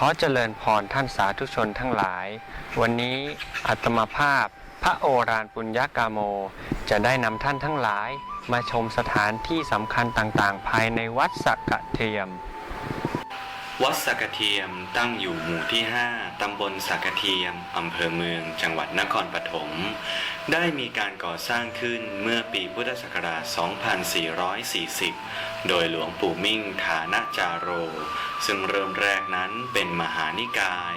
ขอเจริญพรท่านสาธุชนทั้งหลาย วันนี้อัตมาภาพ พระโอรานปุญญากาโม จะได้นำท่านทั้งหลาย มาชมสถานที่สำคัญต่างๆ ภายในวัดสักกะเทียม วัดสักะเทียมตั้งอยู่หมู่ที่ 5 ตำบลสักะเทียม อำเภอเมือง จังหวัดนครปฐม ได้มีการก่อสร้างขึ้นเมื่อปีพุทธศักราช 2440 โดยหลวงปู่มิ่งฐานะจาโร ซึ่งเริ่มแรกนั้นเป็นมหานิกาย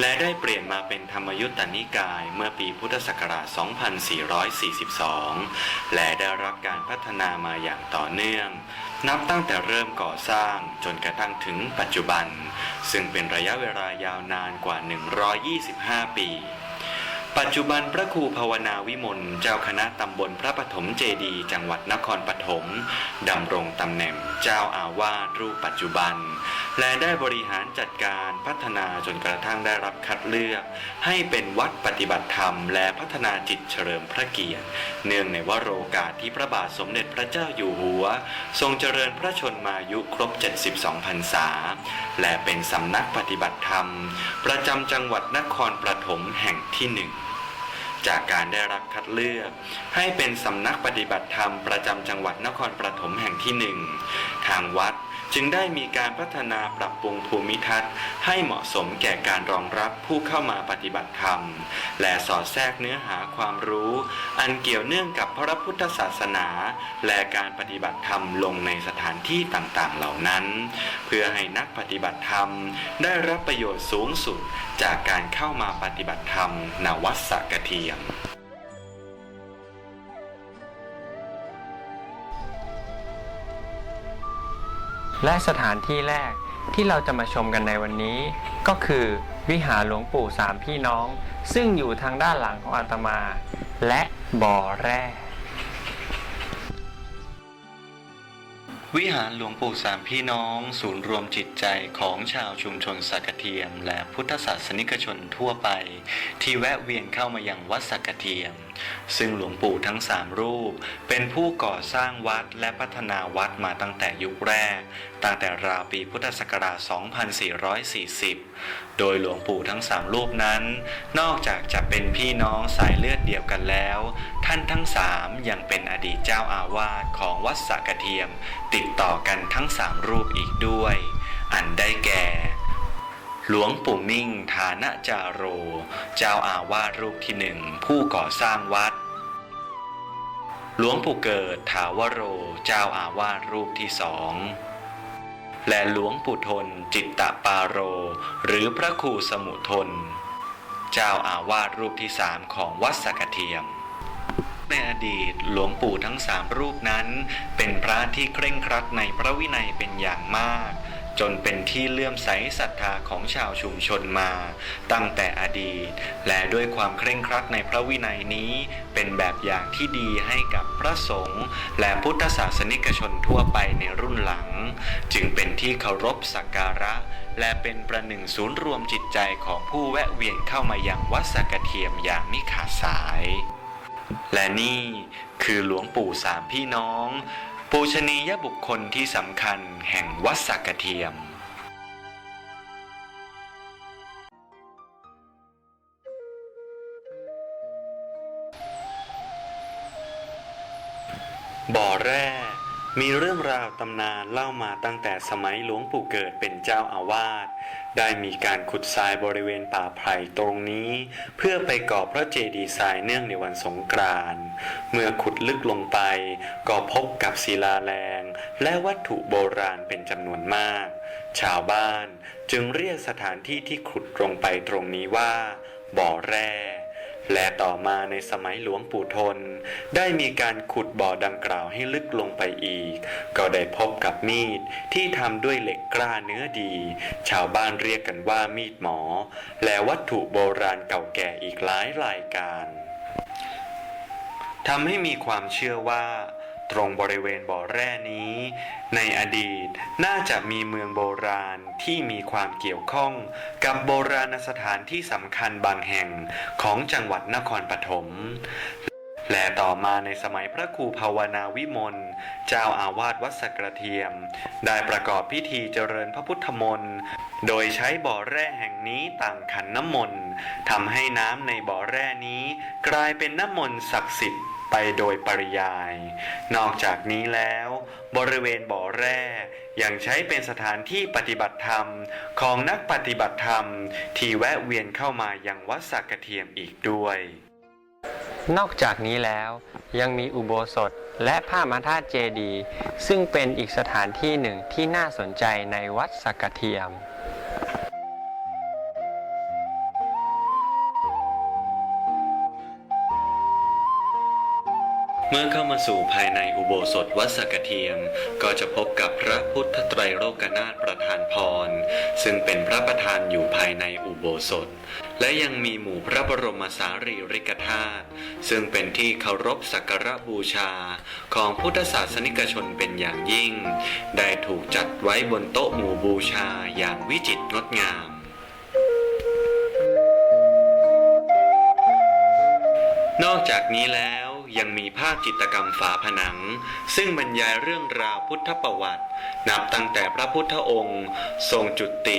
และได้เปลี่ยนมาเป็นธรรมยุตตนิกายเมื่อปีพุทธศักราช 2442 และได้รับการพัฒนามาอย่างต่อเนื่อง นับตั้งแต่เริ่มก่อสร้างจนกระทั่งถึงปัจจุบันซึ่งเป็นระยะเวลายาวนานกว่า 125 ปี ปัจจุบันพระครูภาวนาวิมลเจ้าคณะตำบลพระปฐมเจดีจังหวัดนครปฐมดำรงตำแหน่งเจ้าอาวาสรูปปัจจุบัน และได้บริหารจัดการพัฒนาจนกระทั่งได้รับคัดเลือก ให้เป็นวัดปฏิบัติธรรม และพัฒนาจิตเฉลิมพระเกียรติ เนื่องในวโรกาสที่พระบาทสมเด็จพระเจ้าอยู่หัว ทรงเจริญพระชนมายุครบ 72พรรษา และเป็นสำนักปฏิบัติธรรม ประจำจังหวัดนครปฐมแห่งที่หนึ่งจากการได้รับคัดเลือก ให้เป็นสำนักปฏิบัติธรรมประจำจังหวัดนครปฐมแห่งที่หนึ่งทางวัด จึงได้มีการพัฒนาปรับปรุงภูมิทัศน์ ให้เหมาะสมแก่การรองรับผู้เข้ามาปฏิบัติธรรม และสอดแทรกเนื้อหาความรู้ อันเกี่ยวเนื่องกับพระพุทธศาสนา และการปฏิบัติธรรมลงในสถานที่ต่างๆ เหล่านั้น เพื่อให้นักปฏิบัติธรรม ได้รับประโยชน์สูงสุดจากการเข้ามาปฏิบัติธรรมณวัดสักกะเทียม และสถานที่แรกที่เราจะมาชมกันในวันนี้ ก็คือวิหารหลวงปู่สามพี่น้อง ซึ่งอยู่ทางด้านหลังของอาตมา และบ่อแร่วิหารหลวงปู่สามพี่น้อง ศูนย์รวมจิตใจของชาวชุมชนสักเทียม และพุทธศาสนิกชนทั่วไป ที่แวะเวียนเข้ามายังวัดสักเทียม ซึ่งหลวงปู่ทั้งสามรูป เป็นผู้ก่อสร้างวัดและพัฒนาวัดมาตั้งแต่ยุคแรก ตั้งแต่ราวปีพุทธศักราช 2440 โดยหลวงปู่ทั้งสามรูปนั้น นอกจากจะเป็นพี่น้องสายเลือดเดียวกันแล้ว ท่านทั้งสามยังเป็นอดีตเจ้าอาวาสของวัดสักกะเทียม ติดต่อกันทั้งสามรูปอีกด้วย อันได้แก่ หลวงปู่มิ่ง ฐานะจาโร เจ้าอาวาสรูปที่หนึ่งผู้ก่อสร้างวัด หลวงปู่เกิดถาวโร เจ้าอาวาสรูปที่สองและหลวงปู่ทนจิตตปาโร หรือพระครูสมุทน เจ้าอาวาสรูปที่สามของวัดสกเทียม ในอดีตหลวงปู่ทั้งสามรูปนั้น เป็นพระที่เคร่งครัดในพระวินัยเป็นอย่างมาก จนเป็นที่เลื่อมใสศรัทธาของชาวชุมชนมา ตั้งแต่อดีต และด้วยความเคร่งครัดในพระวินัยนี้ เป็นแบบอย่างที่ดีให้กับพระสงฆ์และพุทธศาสนิกชนทั่วไปในรุ่นหลัง จึงเป็นที่เคารพสักการะ และเป็นประหนึ่งศูนย์รวมจิตใจของผู้แวะเวียนเข้ามายังวัดสักกะเทียมอย่างมิขาดสาย และนี่คือหลวงปู่สามพี่น้อง ปูชนียบุคคลที่สำคัญแห่งวัดสักกะเทียม บ่อแร่ มีเรื่องราวตำนานเล่ามาตั้งแต่สมัยหลวงปู่เกิดเป็นเจ้าอาวาส ได้มีการขุดทรายบริเวณป่าไผ่ตรงนี้ เพื่อไปก่อพระเจดีย์ทรายเนื่องในวันสงกรานต์เมื่อขุดลึกลงไป ก็พบกับศิลาแรง และวัตถุโบราณเป็นจำนวนมาก ชาวบ้านจึงเรียกสถานที่ที่ขุดลงไปตรงนี้ว่า บ่อแร่ และต่อมาในสมัยหลวงปู่ทน ได้มีการขุดบ่อดังกล่าวให้ลึกลงไปอีก ก็ได้พบกับมีดที่ทำด้วยเหล็กกล้าเนื้อดี ชาวบ้านเรียกกันว่ามีดหมอ และวัตถุโบราณเก่าแก่อีกหลายรายการทำให้มีความเชื่อว่า ตรงบริเวณบ่อแร่นี้ ในอดีตน่าจะมีเมืองโบราณที่มีความเกี่ยวข้องกับโบราณสถานที่สำคัญบางแห่งของจังหวัดนครปฐมและต่อมาในสมัยพระครูภาวนาวิมล เจ้าอาวาสวัดสกระเทียม ได้ประกอบพิธีเจริญพระพุทธมนต์โดยใช้บ่อแร่แห่งนี้ต่างขันน้ำมนต์ทำให้น้ำในบ่อแร่นี้กลายเป็นน้ำมนต์ศักดิ์สิทธิ์ ไปโดยปริยาย นอกจากนี้แล้ว บริเวณบ่อแร่ยังใช้เป็นสถานที่ปฏิบัติธรรมของนักปฏิบัติธรรมที่แวะเวียนเข้ามายังวัดสักกะเทียมอีกด้วย นอกจากนี้แล้วยังมีอุโบสถและผ้ามาธาตุเจดี ซึ่งเป็นอีกสถานที่หนึ่งที่น่าสนใจในวัดสักกะเทียม เมื่อเข้ามาสู่ภายในอุโบสถวัดสักเทียม ก็จะพบกับพระพุทธไตรโลกนาถประธานพร ซึ่งเป็นพระประธานอยู่ภายในอุโบสถ และยังมีหมู่พระบรมสารีริกธาตุซึ่งเป็นที่เคารพสักการะบูชาของพุทธศาสนิกชนเป็นอย่างยิ่ง ได้ถูกจัดไว้บนโต๊ะหมู่บูชาอย่างวิจิตรงดงามนอกจากนี้แล้ว ยังมีภาพจิตกรรมฝาผนัง ซึ่งบรรยายเรื่องราวพุทธประวัติ นับตั้งแต่พระพุทธองค์ ทรงจุติ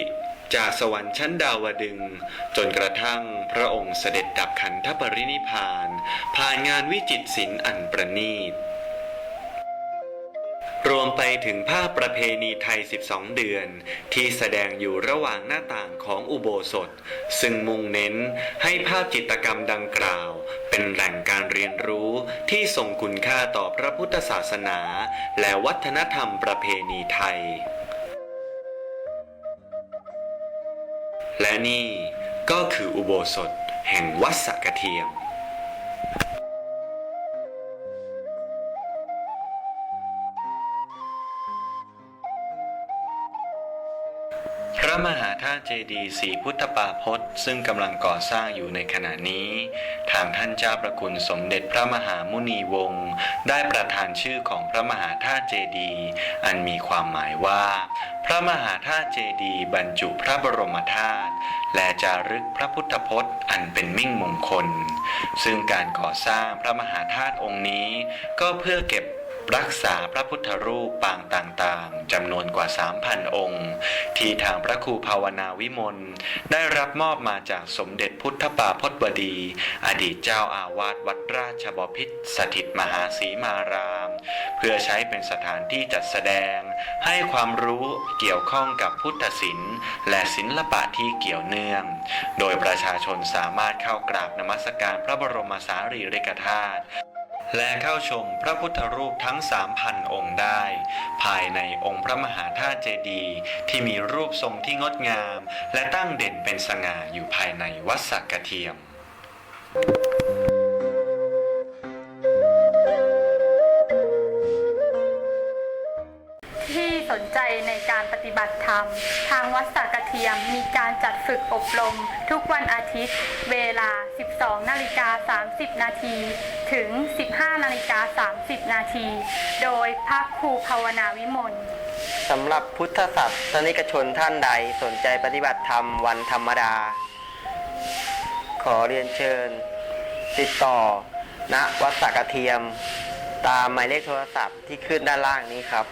จากสวรรค์ชั้นดาวดึง จนกระทั่งพระองค์เสด็จดับขันธปรินิพพาน ผ่านงานวิจิตรศิลป์อันประณีต รวมไปถึงภาพประเพณีไทย 12 เดือน ที่แสดงอยู่ระหว่างหน้าต่างของอุโบสถ ซึ่งมุ่งเน้นให้ภาพจิตรกรรมดังกล่าว เป็นแหล่งการเรียนรู้ที่ส่งคุณค่าต่อพระพุทธศาสนา และวัฒนธรรมประเพณีไทย และนี่ก็คืออุโบสถแห่งวัดสักกะเทียม พระมหาธาตุเจดีย์ศรีพุทธปาพจน์ซึ่งกำลังก่อสร้างอยู่ในขณะนี้ ทางท่านเจ้าประคุณสมเด็จพระมหามุนีวงศ์ได้ประทานชื่อของพระมหาธาตุเจดีย์อันมีความหมายว่า พระมหาธาตุเจดีย์บรรจุพระบรมธาตุและจารึกพระพุทธพจน์อันเป็นมิ่งมงคล ซึ่งการก่อสร้างพระมหาธาตุองค์นี้ก็เพื่อเก็บ รักษาพระพุทธรูปปางต่างๆจำนวนกว่า 3,000 องค์ ที่ทางพระครูภาวนาวิมลได้รับมอบมาจากสมเด็จพุทธปาพจบดี อดีตเจ้าอาวาสวัดราชบพิตรสถิตมหาศรีมาราม เพื่อใช้เป็นสถานที่จัดแสดง ให้ความรู้เกี่ยวข้องกับพุทธศิลป์และศิลปะที่เกี่ยวเนื่อง โดยประชาชนสามารถเข้ากราบนมัสการพระบรมสารีริกธาตุ และเข้าชมพระพุทธรูปทั้ง 3,000 องค์ได้ ภายในองค์พระมหาธาตุเจดีย์ที่มีรูปทรงที่งดงาม และตั้งเด่นเป็นสง่าอยู่ภายในวัดสักกะเทียมที่สนใจในการปฏิบัติธรรม ทางวัดสักกะเทียมมีการจัดฝึกอบรม ทุกวันอาทิตย์ เวลา 12นาฬิกา30 นาทีถึง 15นาฬิกา30 นาทีโดยพระครูภาวนาวิมลสำหรับพุทธศาสนิกชนท่านใดสนใจปฏิบัติธรรมวันธรรมดา ขอเรียนเชิญ ติดต่อ ณ วัดสักกระเทียม ตามหมายเลขโทรศัพท์ที่ขึ้นด้านล่างนี้ครับ